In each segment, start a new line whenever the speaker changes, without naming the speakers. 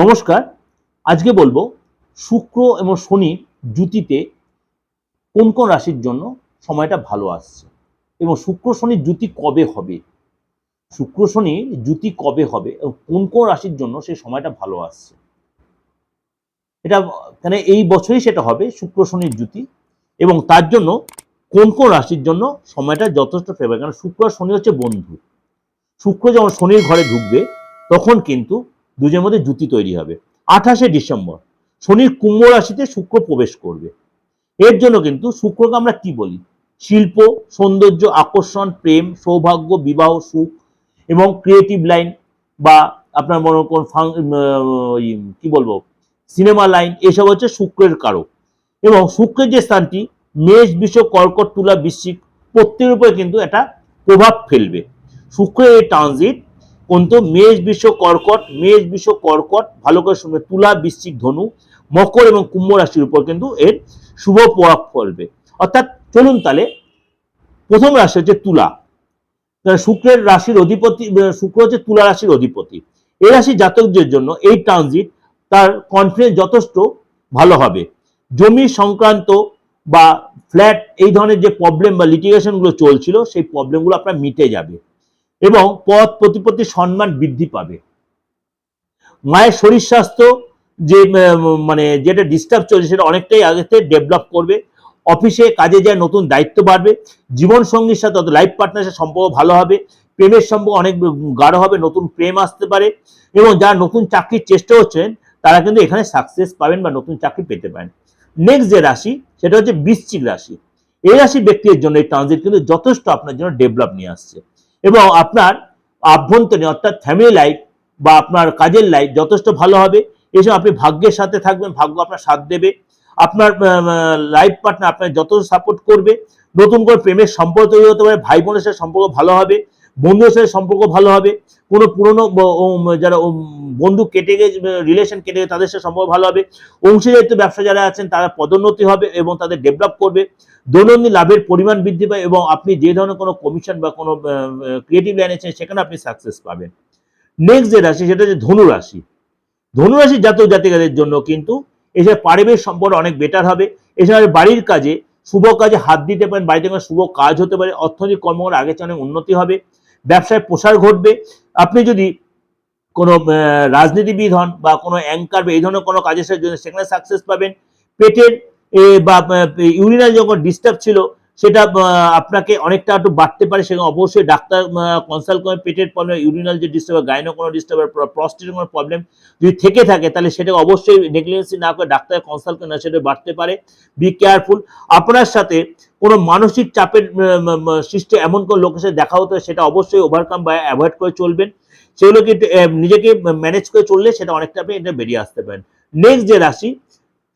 নমস্কার, আজকে বলব শুক্র এবং শনি জুতিতে কোন কোন রাশির জন্য সময়টা ভালো আসছে এবং শুক্র শনির জুতি কবে হবে? শুক্র শনির জুতি কবে হবে এবং কোন কোন রাশির জন্য সেই সময়টা ভালো আসছে? এটা মানে এই বছরই সেটা হবে শুক্র শনির জুতি এবং তার জন্য কোন কোন রাশির জন্য সময়টা যথেষ্ট ফেভার কারণ শুক্র আর শনি হচ্ছে বন্ধু। শুক্র যখন শনির ঘরে ঢুকবে, তখন কিন্তু দুজনের মধ্যে জুতি তৈরি হবে। আঠাশে ডিসেম্বর, শনির কুম্ভ রাশিতে শুক্র প্রবেশ করবে। এর জন্য কিন্তু শুক্রকে আমরা কি বলি? শিল্প, সৌন্দর্য, আকর্ষণ, প্রেম, সৌভাগ্য, বিবাহ, সুখ এবং ক্রিয়েটিভ লাইন বা আপনার মনে ওই কি বলব? সিনেমা লাইন এসব হচ্ছে শুক্রের কারক। এবং শুক্রের যে স্থানটি, মেষ বিষ কর্কট, তুলা, বৃশ্চিক, প্রত্যেকের উপরে কিন্তু এটা প্রভাব ফেলবে। শুক্রের এই ট্রানজিট কিন্তু মেষ বিষ কর্কট, মেষ বিষ কর্কট, ভালো করে শুনবে, তুলা, বৃশ্চিক ধনু, মকর এবং কুম্ভ রাশির উপর কিন্তু এর শুভ প্রভাব ফেলবে। অর্থাৎ চলুন তাহলে, প্রথম রাশি হচ্ছে তুলা। শুক্রের রাশির অধিপতি শুক্র হচ্ছে তুলা রাশির অধিপতি। এই রাশি জাতকদের জন্য এই ট্রানজিট তার কনফিডেন্স যথেষ্ট ভালো হবে। জমি সংক্রান্ত বা ফ্ল্যাট এই ধরনের যে প্রবলেম বা লিটিগেশনগুলো চলছিল, সেই প্রবলেমগুলো আপনার মিটে যাবে। এবং পদ প্রতিপত্তি সম্মান বৃদ্ধি পাবে। মায়ের শরীর স্বাস্থ্য যে মানে যেটা ডিস্টার্ব চলছে সেটা অনেকটাই আগে থেকে ডেভেলপ করবে। অফিসে কাজে যায়, নতুন দায়িত্ব বাড়বে। জীবন সঙ্গীর সাথে অর্থাৎ লাইফ পার্টনারের সম্পর্ক ভালো হবে। প্রেমের সম্পর্ক অনেক গাঢ় হবে, নতুন প্রেম আসতে পারে এবং যারা নতুন চাকরির চেষ্টা হচ্ছেন তারা কিন্তু এখানে সাকসেস পাবেন বা নতুন চাকরি পেতে পারেন। নেক্সট যে রাশি, সেটা হচ্ছে বৃশ্চিক রাশি। এই রাশি ব্যক্তির জন্য এই ট্রানজিট কিন্তু যথেষ্ট আপনার জন্য ডেভেলপ নিয়ে আসছে। এবং আপনার আভ্যন্তরীণ অর্থাৎ ফ্যামিলি লাইফ বা আপনার কাজের লাইফ যথেষ্ট ভালো হবে। এসব আপনি ভাগ্যের সাথে থাকবেন, ভাগ্য আপনার সাথ দেবে। আপনার লাইফ পার্টনার আপনার যত সাপোর্ট করবে, নতুন করে প্রেমের সম্পর্ক তৈরি হতে পারে, ভাই বোনের সাথে সম্পর্ক ভালো হবে। বন্ধুদের সাথে সম্পর্ক ভালো হবে, কোনো পুরনো যারা বন্ধু কেটে গেছে রিলেশন কেটে গেছে, তাদের সাথে সম্পর্ক ভালো হবে। অংশীদারিত্ব ব্যবসা যারা আছেন, তারা পদোন্নতি হবে এবং তাদের ডেভেলপ করবে। দৈনন্দিন লাভের পরিমাণ বৃদ্ধি পায় এবং আপনি যে ধরনের কোনো কমিশন বা কোনো ক্রিয়েটিভ লাইন আছেন, সেখানে আপনি সাকসেস পাবেন। নেক্সট যে রাশি, সেটা হচ্ছে ধনু রাশি। ধনু রাশির জাতক জাতিকাদের জন্য কিন্তু এছাড়া পারিবারিক সম্পর্ক অনেক বেটার হবে। এছাড়া বাড়ির কাজে, শুভ কাজে হাত দিতে পারেন, বাড়িতে কোনো শুভ কাজ হতে পারে, অর্থনৈতিক কর্মকাণ্ড আগে চেয়ে অনেক উন্নতি হবে। ব্যবসায় প্রসার ঘটবে। আপনি যদি কোনো রাজনীতিবিদ হন বা কোনো অ্যাঙ্কার বা এই ধরনের কোনো কাজের সাথে সেখানে সাকসেস পাবেন। পেটের বা ইউরিনাল যখন ডিস্টার্ব ছিল সেটা আপনাকে অনেকটা একটু বাড়তে পারে। সেখানে অবশ্যই ডাক্তার কনসাল্ট করে পেটের প্রবলেম ইউরিনাল যে ডিস্টার্ব গাইনো কোনো ডিস্টার্ব প্রস্টেটের কোনো প্রবলেম যদি থেকে থাকে তাহলে সেটা অবশ্যই নেগলিজেন্সি না করে ডাক্তার কনসাল্ট করে না সেটা বাড়তে পারে। বি কেয়ারফুল আপনার সাথে কোনো মানসিক চাপের সৃষ্টি এমন কোনো লোকের সাথে দেখা হতো সেটা অবশ্যই ওভারকাম বা অ্যাভয়েড করে চলবেন। একটু, আহ, নিজেকে ম্যানেজ করে চললে সেটা অনেকটা আপনি এটা বেরিয়ে আসতে পারেন। নেক্সট যে রাশি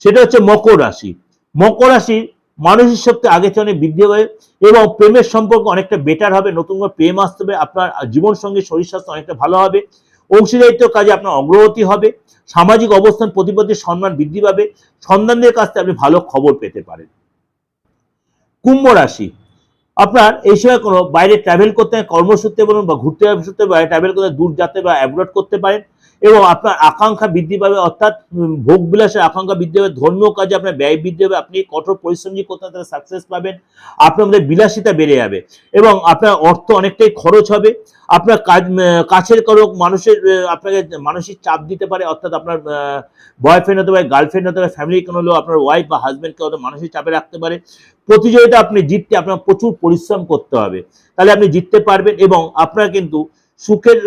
সেটা হচ্ছে মকর রাশি। মকর রাশি মানসিক শক্তি আগে অনেক বৃদ্ধি হবে এবং প্রেমের সম্পর্ক অনেকটা বেটার হবে, নতুন করে প্রেম আসতে হবে, আপনার জীবন সঙ্গে, শরীর স্বাস্থ্য অনেকটা ভালো হবে, অংশীদারিত্ব কাজে আপনার অগ্রগতি হবে, সামাজিক অবস্থান, প্রতিপত্তির সম্মান বৃদ্ধি পাবে, সন্তানদের কাছ থেকে আপনি ভালো খবর পেতে পারেন। কুম্ভ রাশি, আপনার এই সময় কোনো বাইরে ট্রাভেল করতে, কর্মসূত্রে বলুন বা ঘুরতে সূত্রে বাইরে ট্রাভেল করতে, দূর যাতে বা অ্যাব্রড করতে পারেন এবং আপনার আকাঙ্ক্ষা বৃদ্ধি পাবে, অর্থাৎ ভোগ বিলাসের আকাঙ্ক্ষা বৃদ্ধি পাবে, ধর্মীয় কাজে আপনার ব্যয় বৃদ্ধি হবে, আপনি কঠোর পরিশ্রম যে করতে তারা সাকসেস পাবেন, আপনার মধ্যে বিলাসিতা বেড়ে যাবে এবং আপনার অর্থ অনেকটাই খরচ হবে, আপনার কাজ কাছের কারও মানুষের আপনাকে মানসিক চাপ দিতে পারে, অর্থাৎ আপনার বয়ফ্রেন্ড হতে পারে গার্লফ্রেন্ড হতে পারে ফ্যামিলি কোনো হলেও আপনার ওয়াইফ বা হাজব্যান্ডকে হয়তো মানসিক চাপে রাখতে পারে প্রতিযোগিতা আপনি জিততে আপনার প্রচুর পরিশ্রম করতে হবে, তাহলে আপনি জিততে পারবেন এবং আপনার কিন্তু সুখের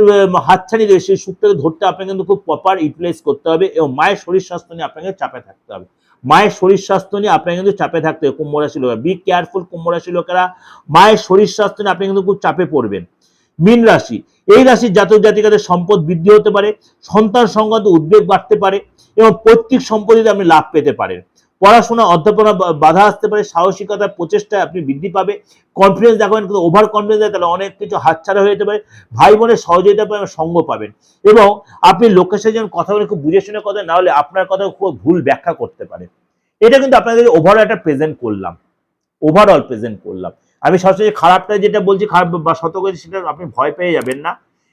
হাতছানি দিয়ে সেই সুখটাকে ধরতে আপনাকে কিন্তু খুব প্রপার ইউটিলাইজ করতে হবে এবং মায়ের শরীর স্বাস্থ্য নিয়ে আপনাকে চাপে থাকতে হবে। মায়ের শরীর স্বাস্থ্য নিয়ে আপনাকে কিন্তু চাপে থাকতে হবে, কুম্ভ রাশি লোকেরা। বি কেয়ারফুল কুম্ভ রাশি লোকেরা। মায়ের শরীর স্বাস্থ্য নিয়ে আপনি কিন্তু খুব চাপে পড়বেন। মীন রাশি, এই রাশির জাতক জাতিকাদের সম্পদ বৃদ্ধি হতে পারে, সন্তান সংক্রান্ত উদ্বেগ বাড়তে পারে এবং পৈতৃক সম্পত্তিতে আপনি লাভ পেতে পারেন। পড়াশোনা, অধ্যাপনা বাধা আসতে পারে, সাহসিকতার প্রচেষ্টায় আপনি বৃদ্ধি পাবে। কনফিডেন্স দেখাবেন কিন্তু ওভার কনফিডেন্স তাহলে অনেক কিছু হাতছাড়া হয়ে যেতে পারে। ভাই বোনের সহযোগিতা পাবেন সঙ্গ পাবেন। এবং আপনি লোকের সাথে যখন কথা বলে, খুব বুঝে শুনে কথা না হলে আপনার কথা খুব ভুল ব্যাখ্যা করতে পারে। এটা কিন্তু আপনাদের ওভারঅল একটা প্রেজেন্ট করলাম। ওভারঅল প্রেজেন্ট করলাম। আমি সবচেয়ে খারাপটা যেটা বলছি, খারাপ বা সতর্ক সেটা আপনি ভয় পেয়ে যাবেন না।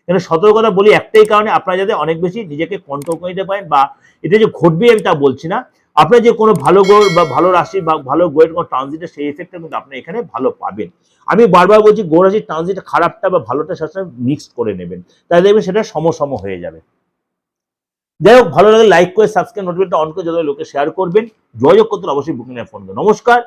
এখানে সতর্কতা বলি একটাই কারণে আপনারা যাতে অনেক বেশি নিজেকে কন্ট্রোল করে নিতে পারেন বা এটা যে ঘটবে আমি তা বলছি না। আপনার যে কোনো ভালো গ্রহ বা ভালো রাশি বা ভালো গ্রহের কোনো ট্রানজিটের সেই এফেক্টটা কিন্তু আপনি এখানে ভালো পাবেন। আমি বারবার বলছি গ্রহ রাশির ট্রানজিট খারাপটা বা ভালোটা সবসময় মিক্স করে নেবেন। তাই দেখবেন সেটা সমসম হয়ে যাবে। যাই হোক, ভালো লাগে লাইক করে সাবস্ক্রাইব নোটিফিকেশনটা অন করে যত লোকে শেয়ার করবেন। যোগাযোগ করতে অবশ্যই বুকিং ফোন করবেন নমস্কার